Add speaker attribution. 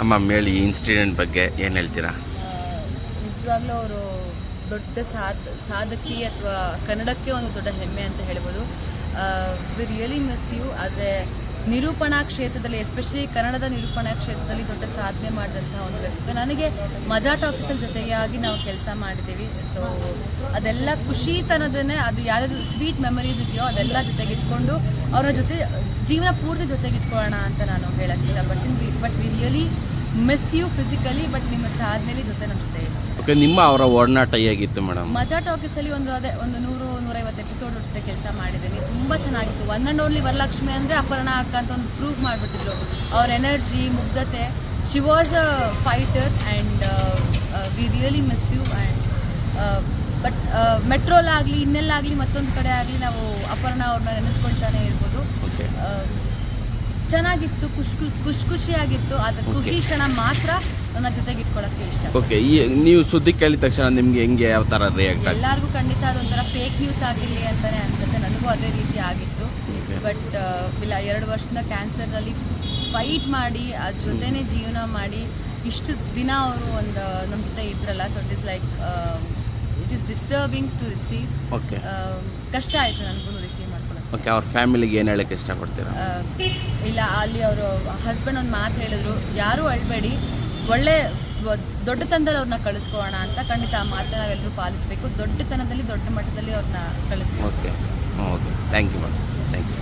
Speaker 1: ಅಮ್ಮ ಮೇಳಿ ಇನ್ಸಿಡೆಂಟ್ ಬಗ್ಗೆ ಏನು ಹೇಳ್ತೀರಾ?
Speaker 2: ನಿಜವಾಗ್ಲೂ ಅವರು ದೊಡ್ಡ ಸಾಧ ಸಾಧಕಿ ಅಥವಾ ಕನ್ನಡಕ್ಕೆ ಒಂದು ದೊಡ್ಡ ಹೆಮ್ಮೆ ಅಂತ ಹೇಳ್ಬೋದು. ವಿ ರಿಯಲಿ ಮಿಸ್ ಯು ಆದರೆ ನಿರೂಪಣಾ ಕ್ಷೇತ್ರದಲ್ಲಿ ಎಸ್ಪೆಷಲಿ ಕನ್ನಡದ ನಿರೂಪಣಾ ಕ್ಷೇತ್ರದಲ್ಲಿ ದೊಡ್ಡ ಸಾಧನೆ ಮಾಡಿದಂಥ ಒಂದು ವ್ಯಕ್ತಿ. ನನಗೆ ಮಜಾ ಟಾಕೀಸಲ್ಲಿ ಜೊತೆಯಾಗಿ ನಾವು ಕೆಲಸ ಮಾಡಿದ್ದೀವಿ. ಸೊ ಅದೆಲ್ಲ ಖುಷಿತನದನ್ನೇ, ಅದು ಯಾವುದಾದ್ರು ಸ್ವೀಟ್ ಮೆಮರೀಸ್ ಇದೆಯೋ, ಅದೆಲ್ಲ ಜೊತೆಗೆ ಇಟ್ಕೊಂಡು ಅವರ ಜೊತೆ, ಜೀವನ ಪೂರ್ತಿ ಜೊತೆಗೆ ಇಟ್ಕೊಳ್ಳೋಣ ಅಂತ ನಾನು ಹೇಳಕ್ಕೆ ಇಷ್ಟಪಡ್ತೀನಿ. Really miss you physically but ನಿಮ್ಮ ಸಾಧನೆಯಲ್ಲಿ ಜೊತೆ ನಮ್ಮ ಜೊತೆ ಇದೆ
Speaker 1: ಓಕೆ ನಿಮ್ಮ ಅವರ ಒಡನಾಟ ಹೇಗಿತ್ತು ಮೇಡಮ್
Speaker 2: ಮಜಾ ಟಾಕೀಸಲ್ಲಿ ಒಂದು ಅದೇ ಒಂದು ನೂರು ನೂರೈವತ್ತು ಎಪಿಸೋಡ್ ಜೊತೆ ಕೆಲಸ ಮಾಡಿದ್ದೀನಿ. ತುಂಬ ಚೆನ್ನಾಗಿತ್ತು. ಒನ್ ಆ್ಯಂಡ್ ಓನ್ಲಿ ವರಲಕ್ಷ್ಮಿ ಅಂದರೆ ಅಪರ್ಣ ಅಕ್ಕ ಅಂತ ಒಂದು ಪ್ರೂವ್ ಮಾಡಿಬಿಟ್ಟಿದ್ರು. ಅವ್ರ energy ಮುಗ್ಧತೆ. She was a fighter and we really miss you and but ಮೆಟ್ರೋಲಾಗಲಿ ಇನ್ನೆಲ್ಲಾಗಲಿ ಮತ್ತೊಂದು ಕಡೆ ಆಗಲಿ ನಾವು ಅಪರ್ಣ ಅವ್ರನ್ನ ನೆನೆಸ್ಕೊಳ್ತಾನೆ ಇರ್ಬೋದು. ಆ, ಚೆನ್ನಾಗಿತ್ತು ಖುಷಿ ಖುಷಿ ಖುಷಿಯಾಗಿತ್ತು ಅದು ಖುಷಿ ಕ್ಷಣ ಮಾತ್ರ ನನ್ನ ಜೊತೆಗೆ ಇಟ್ಕೊಳ್ಳೋಕ್ಕೆ ಇಷ್ಟ.
Speaker 1: ಓಕೆ ಈ ನೀವು ಸುದ್ದಿ ಕೇಳಿದ ತಕ್ಷಣ ನಿಮಗೆ ಹೆಂಗೆ ಯಾವ ಥರ ರಿಯಾಕ್ಟ್ ಆಗಿ
Speaker 2: ಎಲ್ಲರಿಗೂ ಖಂಡಿತ ಅದೊಂಥರ ಫೇಕ್ ನ್ಯೂಸ್ ಆಗಿರಲಿ ಅಂತಾನೆ ಅನ್ಸುತ್ತೆ. ನನಗೂ ಅದೇ ರೀತಿ ಆಗಿತ್ತು. ಬಟ್ ಇಲ್ಲ ಎರಡು ವರ್ಷದಿಂದ ಕ್ಯಾನ್ಸರ್ನಲ್ಲಿ ಫೈಟ್ ಮಾಡಿ ಅದ್ರ ಜೊತೆನೇ ಜೀವನ ಮಾಡಿ ಇಷ್ಟು ದಿನ ಅವರು ಒಂದು ನಮ್ಮ ಜೊತೆ ಇದ್ರಲ್ಲ so it is like it is disturbing to receive
Speaker 1: okay
Speaker 2: ಕಷ್ಟ ಆಯಿತು ನನಗೂ ರಿಸೀವ್ ಮಾಡ್ಕೊಳ್ಳೋದು
Speaker 1: ಓಕೆ ಅವ್ರ ಫ್ಯಾಮಿಲಿಗೆ ಏನು ಹೇಳಕ್ಕೆ ಇಷ್ಟಪಡ್ತೀರಾ?
Speaker 2: ಆ, ಇಲ್ಲ ಅಲ್ಲಿ ಅವರು ಹಸ್ಬೆಂಡ್ ಒಂದು ಮಾತು ಹೇಳಿದ್ರು ಯಾರೂ ಅಳ್ಬೇಡಿ ಒಳ್ಳೆ ವ- ದೊಡ್ಡತನದಲ್ಲಿ ಅವ್ರನ್ನ ಕಳಿಸ್ಕೋಣ ಅಂತ ಖಂಡಿತ ಆ ಮಾತನ್ನ ನಾವೆಲ್ಲರೂ ಪಾಲಿಸಬೇಕು. ದೊಡ್ಡತನದಲ್ಲಿ ದೊಡ್ಡ ಮಟ್ಟದಲ್ಲಿ ಅವ್ರನ್ನ ಕಳಿಸ್ಬೇಕು
Speaker 1: okay okay. Thank you madam thank you